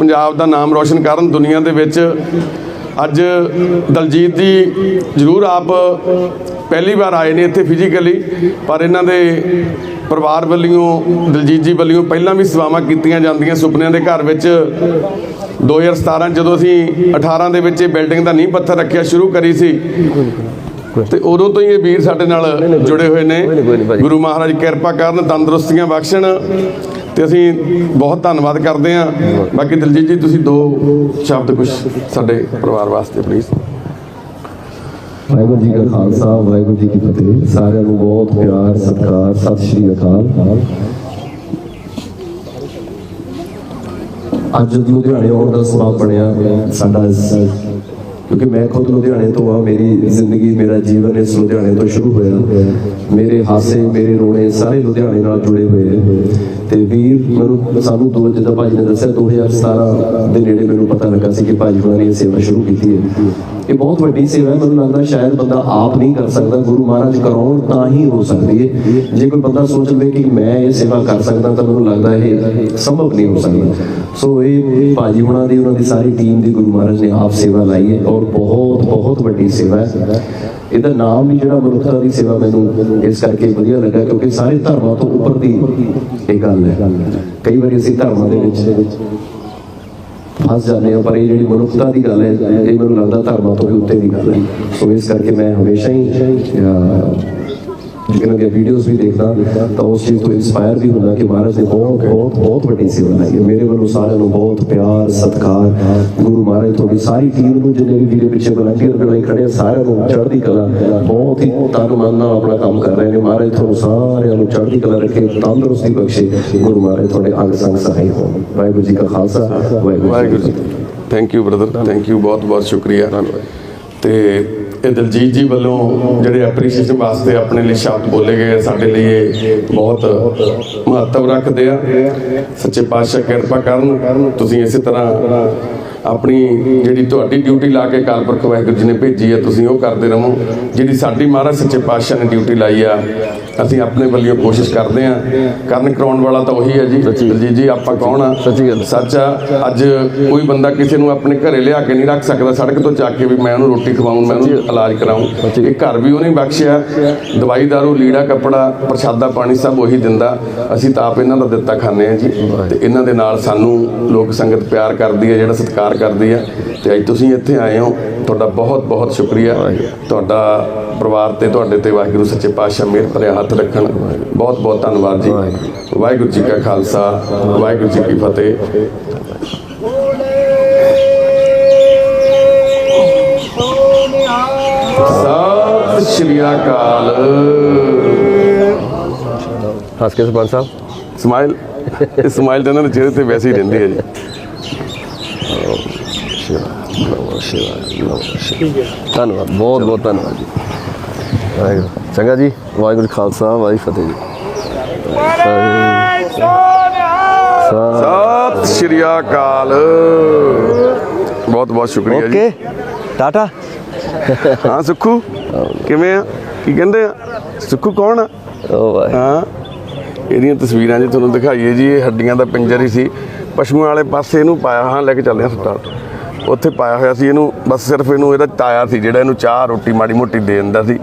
ਪੰਜਾਬ ਦਾ ਨਾਮ ਰੋਸ਼ਨ ਕਰਨ ਦੁਨੀਆ ਦੇ ਵਿੱਚ ਅੱਜ ਦਲਜੀਤ ਜੀ ਜ਼ਰੂਰ ਆਪ ਪਹਿਲੀ ਵਾਰ ਆਏ ਨੇ ਇੱਥੇ ਫਿਜ਼ੀਕਲੀ ਪਰ ਇਹਨਾਂ ਦੇ ਪਰਿਵਾਰ ਵੱਲੋਂ ਦਲਜੀਤ ਜੀ ਵੱਲੋਂ ਪਹਿਲਾਂ ਵੀ ਸੇਵਾਵਾਂ ਕੀਤੀਆਂ ਜਾਂਦੀਆਂ ਸੁਪਨਿਆਂ ਦੇ ਘਰ ਵਿੱਚ। 2017 ਜਦੋਂ ਅਸੀਂ 18 ਦੇ ਵਿੱਚ ਇਹ ਬਿਲਡਿੰਗ ਦਾ ਨੀਂਹ ਪੱਥਰ ਰੱਖਿਆ ਸ਼ੁਰੂ ਕਰੀ ਸੀ। ਤੇ ਉਦੋਂ ਤੋਂ ਹੀ ਇਹ ਵੀਰ ਸਾਡੇ ਨਾਲ ਜੁੜੇ ਹੋਏ ਨੇ। ਗੁਰੂ ਮਹਾਰਾਜ ਕਿਰਪਾ ਕਰਨ ਤੰਦਰੁਸਤੀਆਂ ਬਖਸ਼ਣ। ਤੇ ਅਸੀਂ ਬਹੁਤ ਧੰਨਵਾਦ ਕਰਦੇ ਹਾਂ। ਬਾਕੀ ਦਲਜੀਤ ਜੀ, ਤੁਸੀਂ ਦੋ ਸ਼ਬਦ ਕੁਝ ਸਾਡੇ ਪਰਿਵਾਰ ਵਾਸਤੇ ਪਲੀਜ਼ ਵਾਹਿਗੁਰੂ ਜੀ ਕਾ ਖਾਲਸਾ, ਵਾਹਿਗੁਰੂ ਜੀ ਕੀ ਫਤਿਹ। ਸਾਰਿਆਂ ਨੂੰ ਬਹੁਤ ਪਿਆਰ, ਸਤਿਕਾਰ, ਸਤਿ ਸ਼੍ਰੀ ਅਕਾਲ। ਅੱਜ ਲੁਧਿਆਣੇ ਆਉਣ ਦਾ ਸਮਾਂ ਬਣਿਆ ਸਾਡਾ ਕਿਉਂਕਿ ਮੈਂ ਖੁਦ ਲੁਧਿਆਣੇ ਤੋਂ ਆ ਮੇਰੀ ਜ਼ਿੰਦਗੀ, ਮੇਰਾ ਜੀਵਨ ਇਸ ਲੁਧਿਆਣੇ ਤੋਂ ਸ਼ੁਰੂ ਹੋਇਆ। ਮੇਰੇ ਹਾਸੇ, ਮੇਰੇ ਰੋਣੇ ਸਾਰੇ ਲੁਧਿਆਣੇ ਨਾਲ ਜੁੜੇ ਹੋਏ ਹੈ ਤੇ ਵੀਰ ਮੈਨੂੰ, ਸਾਨੂੰ ਦੋ, ਜਿੱਦਾਂ ਭਾਜੀ ਨੇ ਦੱਸਿਆ 2017 ਦੇ ਨੇੜੇ ਮੈਨੂੰ ਪਤਾ ਲੱਗਾ ਸੀ ਕਿ ਭਾਜੀ ਹੋਣਾ ਨੇ ਇਹ ਸੇਵਾ ਸ਼ੁਰੂ ਕੀਤੀ ਹੈ। ਇਹ ਬਹੁਤ ਵੱਡੀ ਸੇਵਾ ਹੈ, ਮੈਨੂੰ ਲੱਗਦਾ ਸ਼ਾਇਦ ਬੰਦਾ ਆਪ ਨਹੀਂ ਕਰ ਸਕਦਾ। ਗੁਰੂ ਮਹਾਰਾਜ ਕਰਾਉਣ ਤਾਂ ਹੀ ਹੋ ਸਕਦੀ ਹੈ। ਜੇ ਕੋਈ ਬੰਦਾ ਸੋਚ ਲਵੇ ਕਿ ਮੈਂ ਇਹ ਸੇਵਾ ਕਰ ਸਕਦਾ, ਤਾਂ ਮੈਨੂੰ ਲੱਗਦਾ ਇਹ ਸੰਭਵ ਨਹੀਂ ਹੋ ਸਕਦਾ। ਸੋ ਇਹ ਭਾਜੀ ਹੁਣਾਂ ਦੀ, ਉਹਨਾਂ ਦੀ ਸਾਰੀ ਟੀਮ ਦੀ ਗੁਰੂ ਮਹਾਰਾਜ ਨੇ ਆਪ ਸੇਵਾ ਲਾਈ ਹੈ ਔਰ ਬਹੁਤ ਬਹੁਤ ਵੱਡੀ ਸੇਵਾ ਹੈ। ਇਹਦਾ ਨਾਮ ਵੀ ਜਿਹੜਾ ਮਨੁੱਖਤਾ ਦੀ ਸੇਵਾ ਮੈਨੂੰ ਇਸ ਕਰਕੇ ਵਧੀਆ ਲੱਗਾ, ਕਿਉਂਕਿ ਸਾਰੇ ਧਰਮਾਂ ਤੋਂ ਉੱਪਰ ਦੀ ਇਹ ਗੱਲ ਹੈ। ਕਈ ਵਾਰੀ ਅਸੀਂ ਧਰਮਾਂ ਦੇ ਵਿੱਚ ਫਸ ਜਾਂਦੇ ਹਾਂ, ਪਰ ਇਹ ਜਿਹੜੀ ਮਨੁੱਖਤਾ ਦੀ ਗੱਲ ਹੈ, ਇਹ ਮੈਨੂੰ ਲੱਗਦਾ ਧਰਮਾਂ ਤੋਂ ਵੀ ਉੱਤੇ ਦੀ ਗੱਲ ਹੈ। ਸੋ ਇਸ ਕਰਕੇ ਮੈਂ ਹਮੇਸ਼ਾ ਹੀ ਕਿ ਵੀਡੀਓਜ਼ ਵੀ ਦੇਖਦਾ ਤਾਂ ਉਸ ਚੀਜ਼ ਤੋਂ ਇਨਸਪਾਇਰ ਵੀ ਹੁੰਦਾ ਕਿ ਮਹਾਰਾਜ ਨੇ ਬਹੁਤ ਬਹੁਤ ਬਹੁਤ ਵੱਡੀ ਸੇਵਾ ਲਾਈ ਹੈ। ਮੇਰੇ ਵੱਲੋਂ ਸਾਰਿਆਂ ਨੂੰ ਬਹੁਤ ਪਿਆਰ ਸਤਿਕਾਰ। ਗੁਰੂ ਮਹਾਰਾਜ ਤੁਹਾਡੀ ਸਾਰੀ ਟੀਮ ਨੂੰ ਜਿੰਨੇ ਵੀ ਵੀਰੇ ਪਿੱਛੇ ਵਲੰਟੀਅਰ ਲਈ ਖੜੇ ਸਾਰਿਆਂ ਨੂੰ ਚੜ੍ਹਦੀ ਕਲਾ ਬਹੁਤ ਹੀ ਤਨ ਮਨ ਨਾਲ ਆਪਣਾ ਕੰਮ ਕਰ ਰਹੇ ਨੇ। ਮਹਾਰਾਜ ਤੁਹਾਨੂੰ ਸਾਰਿਆਂ ਨੂੰ ਚੜ੍ਹਦੀ ਕਲਾ ਰੱਖੇ ਤੰਦਰੁਸਤੀ ਬਖਸ਼ੇ। ਗੁਰੂ ਮਹਾਰਾਜ ਤੁਹਾਡੇ ਅੰਗ ਸੰਗ ਸਹਾਈ ਹੋਣ। ਵਾਹਿਗੁਰੂ ਜੀ ਕਾ Khalsa Waheguru Waheguru ji thank you brother thank you ਬਹੁਤ ਬਹੁਤ ਸ਼ੁਕਰੀਆ। ਤੇ ਇਹ ਦਲਜੀਤ ਜੀ ਵੱਲੋਂ ਜਿਹੜੇ ਐਪਰੀਸ਼ੀਏਸ਼ਨ ਵਾਸਤੇ ਆਪਣੇ ਲਈ ਸ਼ਬਦ ਬੋਲੇ ਗਏ ਆ, ਸਾਡੇ ਲਈ ਇਹ ਬਹੁਤ ਮਹੱਤਵ ਰੱਖਦੇ ਆ। ਸੱਚੇ ਪਾਤਸ਼ਾਹ ਕਿਰਪਾ ਕਰਨ ਤੁਸੀਂ ਇਸੇ ਤਰ੍ਹਾਂ ਆਪਣੀ ਜਿਹੜੀ ਤੁਹਾਡੀ ਡਿਊਟੀ ਲਾ ਕੇ ਕਾਲਪੁਰਖ ਵਾਹਿਗੁਰੂ ਜੀ ਨੇ ਭੇਜੀ ਆ ਤੁਸੀਂ ਉਹ ਕਰਦੇ ਰਹੋ। ਜਿਹੜੀ ਸਾਡੀ ਮਹਾਰਾਜ ਸੱਚੇ ਪਾਤਸ਼ਾਹ ਨੇ ਡਿਊਟੀ ਲਾਈ ਆ ਅਸੀਂ ਆਪਣੇ ਵੱਲੋਂ ਕੋਸ਼ਿਸ਼ ਕਰਦੇ ਆ ਕਰਨ ਕਰਾਉਣ ਵਾਲਾ ਤਾਂ ਉਹੀ ਹੈ ਜੀ। ਦਲਜੀਤ ਜੀ ਆਪਾਂ ਕੌਣ ਆ? ਸੱਚੀ ਗੱਲ। ਸੱਚ ਆ ਅੱਜ ਕੋਈ ਬੰਦਾ ਕਿਸੇ ਨੂੰ ਆਪਣੇ ਘਰੇ ਲਿਆ ਕੇ ਨਹੀਂ ਰੱਖ ਸਕਦਾ ਸੜਕ ਤੋਂ ਚੱਕ ਕੇ ਵੀ ਮੈਂ ਉਹਨੂੰ ਰੋਟੀ ਖਵਾਉਂ ਮੈਂ ਉਹਨੂੰ ਇਲਾਜ ਕਰਾਉਂ ਇਹ ਘਰ ਵੀ ਉਹਨੇ ਬਖਸ਼ਿਆ। ਦਵਾਈ ਦਾਰੂ ਲੀੜਾ ਕੱਪੜਾ ਪ੍ਰਸ਼ਾਦਾ ਪਾਣੀ ਸਭ ਉਹੀ ਦਿੰਦਾ। ਅਸੀਂ ਤਾਂ ਆਪ ਇਹਨਾਂ ਦਾ ਦਿੱਤਾ ਖਾਂਦੇ ਆ ਜੀ। ਤੇ ਇਹਨਾਂ ਦੇ ਨਾਲ ਸਾਨੂੰ ਲੋਕ ਸੰਗਤ ਪਿਆਰ ਕਰਦੀ ਹੈ ਜਿਹੜਾ ਸਤਿਕਾਰ ਕਰਦੀ ਹੈ ਤੇ ਅੱਜ ਤੁਸੀਂ ਇੱਥੇ ਆਏ ਹੋ। ਤੁਹਾਡਾ ਬਹੁਤ ਬਹੁਤ ਸ਼ੁਕਰੀਆ। ਤੁਹਾਡਾ ਪਰਿਵਾਰ ਤੇ ਤੁਹਾਡੇ ਤੇ ਵਾਹਿਗੁਰੂ ਸੱਚੇ ਪਾਤਸ਼ਾਹ ਮਿਹਰ ਭਰਿਆ ਹੱਥ ਰੱਖਣ। ਬਹੁਤ ਬਹੁਤ ਧੰਨਵਾਦ ਜੀ। ਵਾਹਿਗੁਰੂ ਜੀ ਕਾ ਖਾਲਸਾ। ਵਾਹਿਗੁਰੂ ਜੀ ਕੀ ਫਤਿਹ। ਸਤਿ ਸ਼੍ਰੀ ਅਕਾਲ। ਹੱਸ ਕੇ ਸਰਪੰਚ ਸਾਹਿਬ। ਸਮਾਈਲ। ਸਮਾਈਲ ਤਾਂ ਇਹਨਾਂ ਦੇ ਚਿਹਰੇ ਤੇ ਵੈਸੇ ਹੀ ਰਹਿੰਦੀ ਹੈ ਜੀ। ਨਮੋ ਨਮੋ ਧੰਨਵਾਦ ਬਹੁਤ ਬਹੁਤ ਧੰਨਵਾਦ ਜੀ। ਵਾਹਿਗੁਰੂ ਚੰਗਾ ਜੀ ਵਾਹਿਗੁਰੂ ਜੀ ਖਾਲਸਾ ਵਾਹਿਗੁਰੂ ਫਤਿਹ ਜੀ। ਸਤਿ ਸ਼੍ਰੀ ਅਕਾਲ। ਬਹੁਤ ਬਹੁਤ ਸ਼ੁਕਰੀਆ ਜੀ। Okay tata? ਹਾਂ ਸੁੱਖੂ ਕਿਵੇਂ ਆ? ਕੀ ਕਹਿੰਦੇ ਆ? ਸੁੱਖੂ ਕੌਣ ਆ? ਓ ਵਾਹਿਗੁਰੂ ਹਾਂ ਇਹਦੀਆਂ ਤਸਵੀਰਾਂ ਜੀ ਤੁਹਾਨੂੰ ਦਿਖਾਈਏ ਜੀ ਇਹ ਹੱਡੀਆਂ ਦਾ ਪਿੰਜਰ ਹੀ ਸੀ। ਪਸ਼ੂਆਂ ਵਾਲੇ ਪਾਸੇ ਇਹਨੂੰ ਪਾਇਆ ਹਾਂ ਲੈ ਕੇ ਚੱਲਦੇ ਆ ਹਸਪਤਾਲ ਉੱਥੇ ਪਾਇਆ ਹੋਇਆ ਸੀ, ਇਹਨੂੰ ਬਸ ਸਿਰਫ ਇਹਨੂੰ ਇਹਦਾ ਤਾਇਆ ਸੀ, ਜਿਹੜਾ ਇਹਨੂੰ ਚਾਹ, ਰੋਟੀ ਮਾੜੀ ਮੋਟੀ ਦੇ ਦਿੰਦਾ ਸੀ।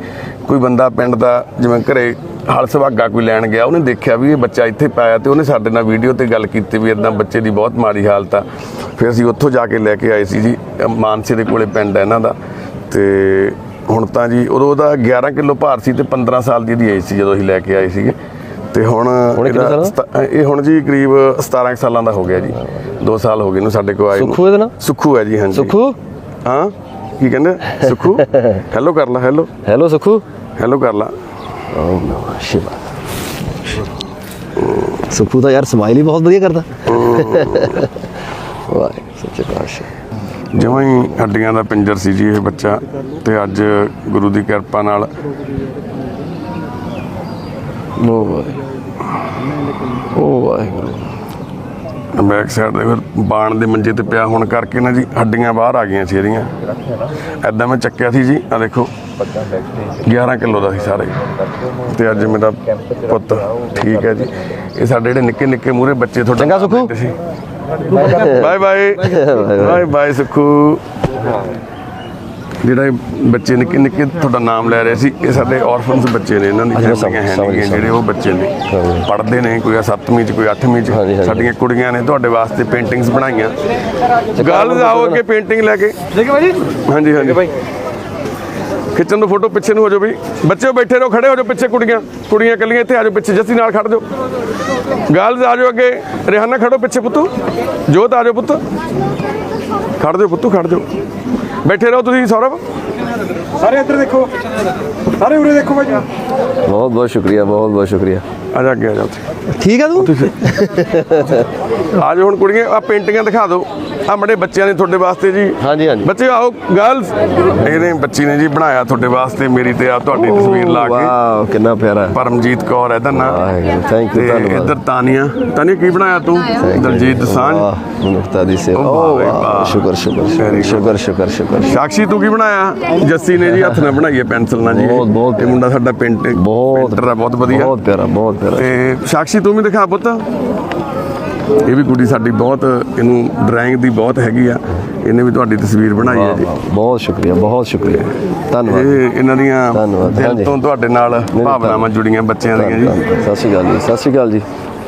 ਕੋਈ ਬੰਦਾ ਪਿੰਡ ਦਾ, ਜਿਵੇਂ ਘਰੇ ਹਲ ਸੁਭਾਗਾ ਕੋਈ ਲੈਣ ਗਿਆ, ਉਹਨੇ ਦੇਖਿਆ ਵੀ ਇਹ ਬੱਚਾ ਇੱਥੇ ਪਾਇਆ ਤੇ ਉਹਨੇ ਸਾਡੇ ਨਾਲ ਵੀਡੀਓ ਤੇ ਗੱਲ ਕੀਤੀ ਵੀ ਇਦਾਂ ਬੱਚੇ ਦੀ ਬਹੁਤ ਮਾੜੀ ਹਾਲਤ ਆ। ਫਿਰ ਅਸੀਂ ਉੱਥੋਂ ਜਾ ਕੇ ਲੈ ਕੇ ਆਏ ਸੀ ਜੀ, ਮਾਨਸੇ ਦੇ ਕੋਲੇ ਪਿੰਡ ਹੈ ਇਹਨਾਂ ਦਾ। ਤੇ ਹੁਣ ਤਾਂ ਜੀ ਉਦੋਂ ਉਹਦਾ 11 ਕਿਲੋ ਭਾਰ ਸੀ ਤੇ 15 ਸਾਲ ਦੀ ਇਹਦੀ ਏਜ ਸੀ ਜਦੋਂ ਅਸੀਂ ਲੈ ਕੇ ਆਏ ਸੀਗੇ। ਤੇ ਹੁਣ ਇਹ ਇਹਦਾ ਹੁਣ ਜੀ ਕਰੀਬ 17 ਕੁ ਸਾਲਾਂ ਦਾ ਹੋ ਗਿਆ ਜੀ। 2 ਸਾਲ ਹੋ ਗਏ ਨੂੰ ਸਾਡੇ ਕੋਲ ਆਏ ਨੂੰ। ਸੁੱਖੂ ਇਹਦਾ ਨਾਂ? ਸੁੱਖੂ ਹੈ ਜੀ ਹਾਂਜੀ। ਸੁਖੂ? ਹਾਂ? ਕੀ ਕਹਿੰਦੇ? ਸੁੱਖੂ? ਹੈਲੋ ਕਰ ਲਾ ਹੈਲੋ ਹੈਲੋ ਸੁਖੂ? ਹੈਲੋ ਕਰ ਲਾ ਓਮ ਨਮੋ ਸ਼ਿਵਾ। ਸੁਖੂ ਤਾਂ ਯਾਰ ਸਮਾਈਲ ਹੀ ਬਹੁਤ ਵਧੀਆ ਕਰਦਾ। ਵਾਹਿਗੁਰੂ ਸੱਚੇ ਪਾਤਸ਼ਾਹ। ਜਿਵੇਂ ਹੀ ਹੱਡੀਆਂ ਦਾ ਪਿੰਜਰ ਸੀ ਜੀ ਇਹ ਬੱਚਾ ਤੇ ਅੱਜ ਗੁਰੂ ਦੀ ਕਿਰਪਾ ਨਾਲ ਵਾਹਿਗੁਰੂ। ਵਾਹਿਗੁਰੂ। ਬੈਕ ਸਾਈਡ ਦੇ ਫਿਰ ਬਾਣ ਦੇ ਮੰਜੇ ਤੇ ਪਿਆ ਹੋਣ ਕਰਕੇ ਨਾ ਜੀ ਹੱਡੀਆਂ ਬਾਹਰ ਆ ਗਈਆਂ ਸੀ ਇਹਦੀਆਂ। ਐਦਾਂ ਮੈਂ ਚੱਕਿਆ ਸੀ ਜੀ ਆ ਦੇਖੋ 11 ਕਿਲੋ ਦਾ ਸੀ ਸਾਰੇ। ਤੇ ਅੱਜ ਮੇਰਾ ਪੁੱਤ ਠੀਕ ਹੈ ਜੀ। ਇਹ ਸਾਡੇ ਜਿਹੜੇ ਨਿੱਕੇ ਨਿੱਕੇ ਮੂਰੇ ਬੱਚੇ ਤੁਹਾਡੇ ਚੰਗਾ Sukhu. Bye bye bye bye Sukhu. ਜਿਹੜਾ ਇਹ ਬੱਚੇ ਨਿੱਕੇ ਨਿੱਕੇ ਤੁਹਾਡਾ ਨਾਮ ਲੈ ਰਹੇ ਸੀ ਇਹ ਸਾਡੇ ਔਰਫਨਸ ਬੱਚੇ ਨੇ ਇਹਨਾਂ ਦੀ ਅੱਛਾ, ਫੈਮਲੀਆਂ ਹੈ ਸਮਝ ਨਹੀਂ ਗਏ, ਜਿਹੜੇ ਉਹ ਬੱਚੇ ਨੇ। ਪੜ੍ਹਦੇ ਨੇ ਕੋਈ 7ਵੀਂ ਚ ਕੋਈ 8ਵੀਂ ਚ। ਸਾਡੀਆਂ ਕੁੜੀਆਂ ਨੇ ਤੁਹਾਡੇ ਵਾਸਤੇ ਪੇਂਟਿੰਗਸ ਬਣਾਈਆਂ। ਗੱਲ ਆਓ ਅੱਗੇ ਪੇਂਟਿੰਗ ਲੈ ਕੇ। ਦੇਖੋ ਭਾਈ ਹਾਂਜੀ ਹਾਂਜੀ। ਭਾਈ ਖਿੱਚਣ ਨੂੰ ਫੋਟੋ ਪਿੱਛੇ ਨੂੰ ਹੋ ਜਾਓ ਵੀ ਬੱਚੇ ਬੈਠੇ ਰਹੋ ਖੜੇ ਹੋ ਜਾਓ ਪਿੱਛੇ ਕੁੜੀਆਂ। ਕੁੜੀਆਂ ਇਕੱਲੀਆਂ ਇੱਥੇ ਆ ਜਾਓ ਪਿੱਛੇ ਜੱਸੀ ਨਾਲ ਖੜ ਜਾਓ। ਗਰਲਸ ਆ ਜਾਓ ਅੱਗੇ। ਰਿਹਾਨਾ ਖੜੋ ਪਿੱਛੇ ਪੁੱਤੂ। ਜੋਤ ਆ ਜਾਓ ਪੁੱਤ। ਖੜ ਜਾਓ ਪੁੱਤੂ ਖੜ ਜਾਓ। ਬੈਠੇ ਰਹੋ ਤੁਸੀਂ ਸੌਰਵ। ਸਾਰੇ ਇੱਧਰ ਦੇਖੋ। ਸਾਰੇ ਉਰੇ ਦੇਖੋ ਭਾਈ। ਬਹੁਤ ਬਹੁਤ ਸ਼ੁਕਰੀਆ ਬਹੁਤ ਬਹੁਤ ਸ਼ੁਕਰੀਆ। ਆ ਜਾ ਅੱਗੇ ਆ ਜਾ ਉੱਥੇ। ਠੀਕ ਆ ਤੂੰ? ਆ ਜਾਓ ਹੁਣ ਕੁੜੀਆਂ ਆ ਪੇਂਟਿੰਗਾਂ ਦਿਖਾ ਦਿਓ। ਆ ਬੜੇ ਬੱਚਿਆਂ ਨੇ ਤੁਹਾਡੇ ਵਾਸਤੇ ਜੀ। ਹਾਂਜੀ ਹਾਂਜੀ। ਬੱਚੇ ਆਓ ਗਰਲਸ ਇਹਨੇ ਬੱਚੀ ਨੇ ਜੀ ਬਣਾਇਆ ਤੁਹਾਡੇ ਵਾਸਤੇ ਮੇਰੀ ਤੇ ਆ ਤੁਹਾਡੀ ਤਸਵੀਰ ਲਾ ਕੇ। ਵਾਓ ਕਿੰਨਾ ਪਿਆਰਾ। ਹੈ। ਪਰਮਜੀਤ ਕੌਰ ਹੈ ਇਹਦਾ ਨਾਂ ਵਾਹਿਗੁਰੂ ਥੈਂਕ ਯੂ ਧੰਨਵਾਦ। ਇੱਧਰ ਤਾਨੀਆ। ਤਾਨੀਆ ਕੀ ਬਣਾਇਆ ਤੂੰ? ਦਲਜੀਤ ਦਸਾਂਝ। ਵਾਹ ਮਨੁੱਖਤਾ ਦੀ ਸੇਵਾ। ਵਾਹ। ਸ਼ੁਕਰ ਸ਼ੁਕਰ ਸ਼ੁਕਰ. ਸ਼ੁਕਰ ਸ਼ੁਕਰ ਸ਼ੁਕਰ। ਸਾਕਸ਼ੀ ਤੂੰ ਕੀ ਬਣਾਇਆ? ਜੱਸੀ ਨੇ ਜੀ ਹੱਥ ਨਾਲ ਬਣਾਈ ਹੈ ਪੈਨਸਲ ਨਾਲ ਜੀ। ਬਹੁਤ, ਬਹੁਤ। ਇਹ ਮੁੰਡਾ ਸਾਡਾ ਪੇਂਟ ਬਹੁਤ ਪੇਂਟਰ ਬਹੁਤ ਵਧੀਆ। ਬਹੁਤ ਪਿਆਰਾ ਬਹੁਤ ਪਿਆਰਾ। ਤੇ ਸਾਕਸ਼ੀ ਤੂੰ ਵੀ ਦਿਖਾ ਪੁੱਤ। ਇਹ ਵੀ ਕੁੜੀ ਸਾਡੀ ਬਹੁਤ ਇਹਨੂੰ ਡਰਾਇੰਗ ਦੀ ਬਹੁਤ ਹੈਗੀ ਆ। ਇਹਨੇ ਵੀ ਤੁਹਾਡੀ ਤਸਵੀਰ ਬਣਾਈ ਹੈ ਜੀ। ਬਹੁਤ ਸ਼ੁਕਰੀਆ ਬਹੁਤ ਸ਼ੁਕਰੀਆ। ਧੰਨਵਾਦ। ਇਹ ਇਹਨਾਂ ਦੀਆਂ ਦਿਲ। ਤੋਂ ਤੁਹਾਡੇ ਨਾਲ ਭਾਵਨਾਵਾਂ। ਜੁੜੀਆਂ ਬੱਚਿਆਂ ਦੀਆਂ ਜੀ। ਸਤਿ ਸ਼੍ਰੀ ਅਕਾਲ ਜੀ ਸਤਿ ਸ਼੍ਰੀ ਅਕਾਲ ਜੀ।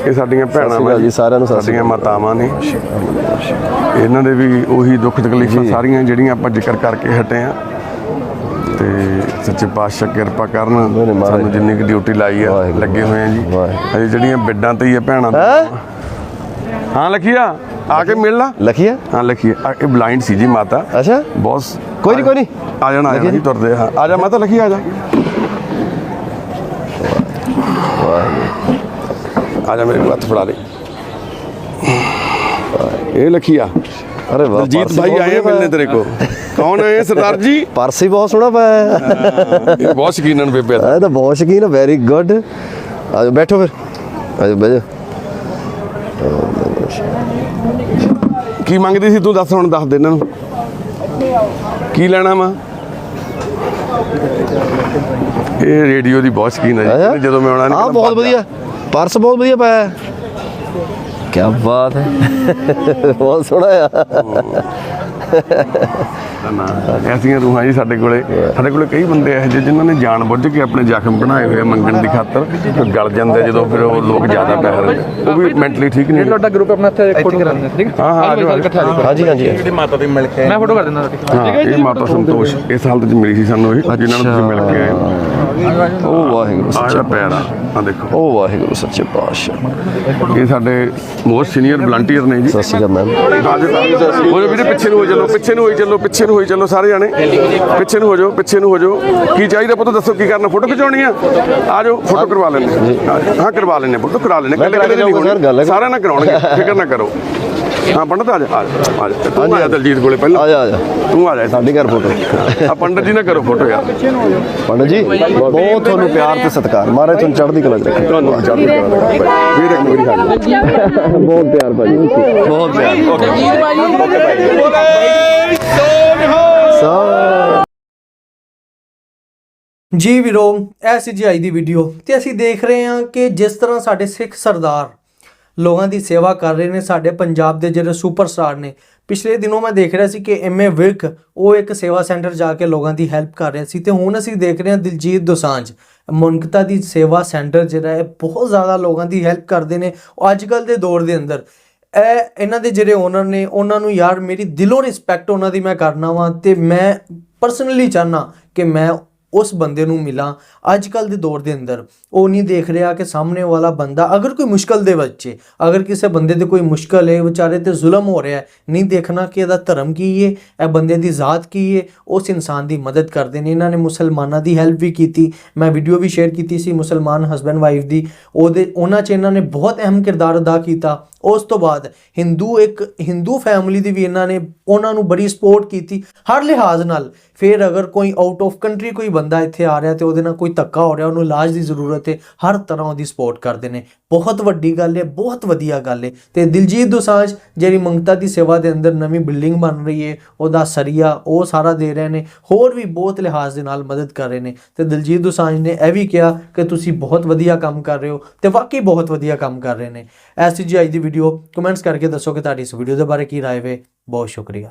ਇਹ ਸਾਡੀਆਂ ਭੈਣਾਂ ਅਕਾਲ ਜੀ, ਸਾਰਿਆਂ ਨੂੰ ਸਤਿ ਸ਼੍ਰੀ ਸਾਡੀਆਂ ਮਾਤਾਵਾਂ ਨੇ। ਇਹਨਾਂ ਦੇ ਵੀ ਉਹੀ ਦੁੱਖ ਤਕਲੀਫਾਂ ਸਾਰੀਆਂ ਜਿਹੜੀਆਂ ਆਪਾਂ ਜ਼ਿਕਰ ਕਰਕੇ ਹਟੇ ਆ। ਤੇ ਸੱਚੇ ਪਾਤਸ਼ਾਹ ਕਿਰਪਾ ਕਰਨ। ਸਾਨੂੰ ਜਿੰਨੀ ਕੁ ਡਿਊਟੀ ਲਾਈ ਆ। ਲੱਗੇ ਹੋਏ ਆ ਜੀ। ਅਜੇ ਜਿਹੜੀਆਂ ਬਿੱਡਾਂ ਤੇ ਹੀ ਆ ਭੈਣਾਂ ਹੈਂ? ਲਖੀਆ। ਆ ਕੇ ਮਿਲ ਲਾ। ਲਖੀਆ? ਹਾਂ ਲਖੀਆ। ਇਹ ਬਲਾਈਂਡ ਸੀ ਜੀ ਮਾਤਾ। ਅੱਛਾ। ਬਹੁਤ ਕੋਈ ਨਹੀਂ ਕੋਈ ਨਹੀਂ ਆ ਜਾਣਾ ਆ ਜਾਣਾ ਤੁਰਦੇ ਹਾਂ। ਆ ਜਾ ਮਾਤਾ ਲਖੀ ਆ ਜਾ। ਆ ਜਾ ਮੇਰੇ ਹੱਥ ਫੜਾ ਲੈ ਇਹ ਲਖੀਆ। ਅਰੇ ਵਾਹ ਦਲਜੀਤ ਪਰਸ ਭਾਈ ਬਹੁਤ ਆਏ ਵਧੀਆ ਮਿਲਨੇ ਤੇਰੇ ਕੋ ਕੌਣ ਹੈ ਸਰਦਾਰ ਜੀ? ਪਰਸ ਬਹੁਤ ਸੋਹਣਾ ਪਾਇਆ। ਹੈ। ਇਹ ਬਹੁਤ ਸ਼ਕੀਨਨ ਬੇਬੇ। ਦਾ ਇਹ ਤਾਂ ਬਹੁਤ ਸ਼ਕੀਨ ਹੈ ਵੈਰੀ ਗੁੱਡ ਆਜੋ ਬੈਠੋ ਫਿਰ। ਆਜੋ ਬੈਜੋ ਕੀ ਮੰਗਦੀ ਸੀ ਤੂੰ ਦੱਸ ਹੁਣ ਦੱਸ ਦੇ ਇਹਨਾਂ ਨੂੰ। ਕੀ ਲੈਣਾ ਵਾ? ਇਹ ਰੇਡੀਓ ਦੀ ਬਹੁਤ ਸ਼ਕੀਨ ਹੈ ਜੀ। ਜਦੋਂ ਮੈਂ ਆਉਣਾ ਹਾਂ ਬਹੁਤ ਵਧੀਆ। ਪਰਸ ਬਹੁਤ ਵਧੀਆ ਪਾਇਆ। ਕੀ ਬਾਤ ਹੈ। ਬਹੁਤ ਸੋਹਣਾ ਆ। ਨਾ ਐਸੀਆਂ ਰੂਹਾਂ ਜੀ ਸਾਡੇ ਕੋਲੇ। ਸਾਡੇ ਕੋਲੇ ਕਈ ਬੰਦੇ ਇਹੋ ਜਿਹੇ ਜਿਨ੍ਹਾਂ ਨੇ ਜਾਣ ਬੁੱਝ ਕੇ ਆਪਣੇ ਜ਼ਖਮ ਬਣਾਏ ਹੋਏ ਆ ਮੰਗਣ ਦੀ ਖਾਤਰ। ਤੇ ਗਲ ਜਾਂਦੇ ਆ ਜਦੋਂ ਫਿਰ ਉਹ ਲੋਕ ਜ਼ਿਆਦਾ ਦਿੰਦੇ ਉਹ ਵੀ ਮੈਂਟਲੀ ਠੀਕ ਨਹੀਂ ਤੁਹਾਡਾ ਗਰੁੱਪ ਆਪਣਾ ਇੱਥੇ ਫੋਟੋ ਕਰਾਉਂਦੇ ਠੀਕ ਹੈ? ਹਾਂ। ਹਾਂਜੀ ਹਾਂਜੀ ਜਿਹੜੀ ਮਾਤਾ ਦੀ ਮਿਲ ਕੇ ਮੈਂ ਫੋਟੋ ਕਰ ਦਿੰਦਾ ਤੁਹਾਡੀ। ਹਾਂ ਇਹ ਮਾਤਾ ਸੰਤੋਸ਼। ਇਸ ਹਾਲਤ 'ਚ ਮਿਲੀ ਸੀ ਸਾਨੂੰ ਇਹ। ਜਿਨ੍ਹਾਂ ਨੂੰ ਤੁਸੀਂ ਮਿਲ ਕੇ ਆਏ ਹੋ। ਉਹ ਵਾਹਿਗੁਰੂ ਸੱਚੇ ਪੈਰ ਆ ਦੇਖੋ। ਉਹ ਵਾਹਿਗੁਰੂ ਸੱਚੇ ਪਾਤਸ਼ਾਹ। ਇਹ ਸਾਡੇ ਮੋਸਟ ਸੀਨੀਅਰ ਵਲੰਟੀਅਰ ਨੇ ਜੀ। ਸਤਿ ਸ਼੍ਰੀ ਅਕਾਲ ਮੈਮ ਹੋ ਵੀਰੇ ਪਿੱਛੇ ਨੂੰ ਹੋ ਚੱਲੋ ਪਿੱਛੇ ਨੂੰ ਹੋਈ ਚੱਲੋ ਪਿੱਛੇ ਨੂੰ ਹੋਈ ਚੱਲੋ ਸਾਰੇ ਜਾਣੇ। ਪਿੱਛੇ ਨੂੰ ਹੋ ਜਾਓ ਪਿੱਛੇ ਨੂੰ ਹੋ ਜਾਓ। ਕੀ ਚਾਹੀਦਾ ਪੁੱਤ? ਦੱਸੋ ਕੀ ਕਰਨਾ? ਫੋਟੋ ਖਿਚਾਉਣੀ ਆ? ਆ ਜਾਓ ਫੋਟੋ ਕਰਵਾ ਲੈਣੇ ਹਾਂ ਕਰਵਾ ਲੈਣੇ ਪੁੱਤ ਕਰਾ ਲੈਣੇ ਮੈਂ ਕਰਾ ਕੇ ਜਾਊਂਗਾ ਸਰ, ਗੱਲ ਹੈ। ਸਾਰਿਆਂ ਨਾਲ ਕਰਾਉਣਗੇ। ਫਿਕਰ ਨਾ ਕਰੋ। ਹਾਂ ਪੰਡਤ ਆ ਜਾ। ਆ ਜਾ, ਆ ਜਾ। ਤੂੰ ਆ ਜਾ ਦਲਜੀਤ ਕੋਲੇ ਪਹਿਲਾਂ। ਆ ਜਾ ਆ ਜਾ। ਤੂੰ ਆ ਜਾ ਸਾਡੇ ਘਰ ਫੋਟੋ। ਆ ਪੰਡਤ ਜੀ ਨਾਲ ਕਰੋ ਫੋਟੋ ਯਾਰ। ਪੰਡਤ ਜੀ ਬਹੁਤ ਤੁਹਾਨੂੰ ਪਿਆਰ ਤੇ ਸਤਿਕਾਰ। ਮਹਾਰਾਜ ਤੁਹਾਨੂੰ ਚੜ੍ਹਦੀ ਕਲਾ ਚ ਰੱਖੇ ਤੁਹਾਨੂੰ ਚੜ੍ਹਦੀ ਕਲਾ ਰੱਖੇ ਵੀਰ ਇੱਕ ਮੇਰੀ ਹਾਜ਼ਰ ਬਹੁਤ ਪਿਆਰ ਭਾਜੀ। ਬਹੁਤ ਪਿਆਰ। ਸਾ ਜੀ ਵੀਰੋ ਇਹ ਸੀ ਜੀ ਅੱਜ ਦੀ ਵੀਡੀਓ ਤੇ ਅਸੀਂ ਦੇਖ ਰਹੇ ਹਾਂ ਕਿ ਜਿਸ ਤਰ੍ਹਾਂ ਸਾਡੇ ਸਿੱਖ ਸਰਦਾਰ ਲੋਕਾਂ ਦੀ ਸੇਵਾ ਕਰ ਰਹੇ ਨੇ, ਸਾਡੇ ਪੰਜਾਬ ਦੇ ਜਿਹੜੇ ਸੁਪਰਸਟਾਰ ਨੇ। ਪਿਛਲੇ ਦਿਨੋਂ ਮੈਂ ਦੇਖ ਰਿਹਾ ਸੀ ਕਿ ਐਮਏ ਵਿਰਕ ਉਹ ਇੱਕ ਸੇਵਾ ਸੈਂਟਰ ਜਾ ਕੇ ਲੋਕਾਂ ਦੀ ਹੈਲਪ ਕਰ ਰਿਹਾ ਸੀ ਤੇ ਹੁਣ ਅਸੀਂ ਦੇਖ ਰਹੇ ਹਾਂ ਦਿਲਜੀਤ ਦੋਸਾਂਝ, ਮਨਕਤਾ ਦੀ ਸੇਵਾ ਸੈਂਟਰ ਜਿਹੜਾ ਹੈ, ਬਹੁਤ ਜ਼ਿਆਦਾ ਲੋਕਾਂ ਦੀ ਹੈਲਪ ਕਰਦੇ ਨੇ ਉਹ ਅੱਜ ਕੱਲ ਦੇ ਦੌਰ ਦੇ ਅੰਦਰ। ਇਹ ਇਹਨਾਂ ਦੇ ਜਿਹੜੇ ਓਨਰ ਨੇ, ਉਹਨਾਂ ਨੂੰ ਯਾਰ ਮੇਰੀ ਦਿਲੋਂ ਰਿਸਪੈਕਟ ਉਹਨਾਂ ਦੀ ਮੈਂ ਕਰਨਾ ਵਾਂ ਤੇ ਮੈਂ ਪਰਸਨਲੀ ਚਾਹਨਾ ਕਿ ਮੈਂ ਉਸ ਬੰਦੇ ਨੂੰ ਮਿਲਾਂ ਅੱਜ ਕੱਲ ਦੇ ਦੌਰ ਦੇ ਅੰਦਰ। ਉਹ ਨਹੀਂ ਦੇਖ ਰਿਹਾ ਕਿ ਸਾਹਮਣੇ ਵਾਲਾ ਬੰਦਾ ਅਗਰ ਕੋਈ ਮੁਸ਼ਕਲ ਦੇ ਵਿੱਚ ਅਗਰ ਕਿਸੇ ਬੰਦੇ ਤੇ ਕੋਈ ਮੁਸ਼ਕਲ ਹੈ, ਵਿਚਾਰੇ ਤੇ ਜ਼ੁਲਮ ਹੋ ਰਿਹਾ ਨਹੀਂ ਦੇਖਣਾ ਕਿ ਇਹਦਾ ਧਰਮ ਕੀ ਹੈ, ਇਹ ਬੰਦੇ ਦੀ ਜ਼ਾਤ ਕੀ ਹੈ, ਉਸ ਇਨਸਾਨ ਦੀ ਮਦਦ ਕਰਦੇ ਨੇ। ਇਹਨਾਂ ਨੇ ਮੁਸਲਮਾਨਾਂ ਦੀ ਹੈਲਪ ਵੀ ਕੀਤੀ। ਮੈਂ ਵੀਡੀਓ ਵੀ ਸ਼ੇਅਰ ਕੀਤੀ ਸੀ ਮੁਸਲਮਾਨ ਹਸਬੈਂਡ ਵਾਈਫ ਦੀ। ਉਹਦੇ ਉਹਨਾਂ 'ਚ ਇਹਨਾਂ ਨੇ ਬਹੁਤ ਅਹਿਮ ਕਿਰਦਾਰ ਅਦਾ ਕੀਤਾ। ਉਸ ਤੋਂ ਬਾਅਦ ਹਿੰਦੂ ਇੱਕ ਹਿੰਦੂ ਫੈਮਿਲੀ ਦੀ ਵੀ ਇਹਨਾਂ ਨੇ ਉਹਨਾਂ ਨੂੰ ਬੜੀ ਸਪੋਰਟ ਕੀਤੀ। ਹਰ ਲਿਹਾਜ਼ ਨਾਲ ਫਿਰ ਅਗਰ ਕੋਈ ਆਊਟ ਆਫ ਕੰਟਰੀ ਕੋਈ ਬੰਦਾ ਇੱਥੇ ਆ ਰਿਹਾ ਤੇ ਉਹਦੇ ਨਾਲ ਕੋਈ ਧੱਕਾ ਹੋ ਰਿਹਾ, ਉਹਨੂੰ ਇਲਾਜ ਦੀ ਜ਼ਰੂਰਤ ਹੈ, ਹਰ ਤਰ੍ਹਾਂ ਉਹਦੀ ਸਪੋਰਟ ਕਰਦੇ ਨੇ। ਬਹੁਤ ਵੱਡੀ ਗੱਲ ਹੈ, ਬਹੁਤ ਵਧੀਆ ਗੱਲ ਹੈ। ਤੇ ਦਿਲਜੀਤ ਦੋਸਾਂਝ ਜਿਹੜੀ ਮੰਗਤਾ ਦੀ ਸੇਵਾ ਦੇ ਅੰਦਰ ਨਵੀਂ ਬਿਲਡਿੰਗ ਬਣ ਰਹੀ ਹੈ, ਉਹਦਾ ਸਰੀਆ ਉਹ ਸਾਰਾ ਦੇ ਰਹੇ ਨੇ, ਹੋਰ ਵੀ ਬਹੁਤ ਲਿਹਾਜ਼ ਦੇ ਨਾਲ ਮਦਦ ਕਰ ਰਹੇ ਨੇ। ਤੇ ਦਿਲਜੀਤ ਦੋਸਾਂਝ ਨੇ ਇਹ ਵੀ ਕਿਹਾ ਕਿ ਤੁਸੀਂ ਬਹੁਤ ਵਧੀਆ ਕੰਮ ਕਰ ਰਹੇ ਹੋ ਤੇ ਵਾਕਈ ਬਹੁਤ ਵਧੀਆ ਕੰਮ ਕਰ ਰਹੇ ਨੇ। ਐਸਜੀਆਈ ਦੀ ਵੀਡੀਓ ਕਮੈਂਟਸ ਕਰਕੇ ਦੱਸੋ ਕਿ ਤੁਹਾਡੀ ਇਸ ਵੀਡੀਓ ਦੇ ਬਾਰੇ ਕੀ ਰਾਏ ਵੇ। ਬਹੁਤ ਸ਼ੁਕਰੀਆ।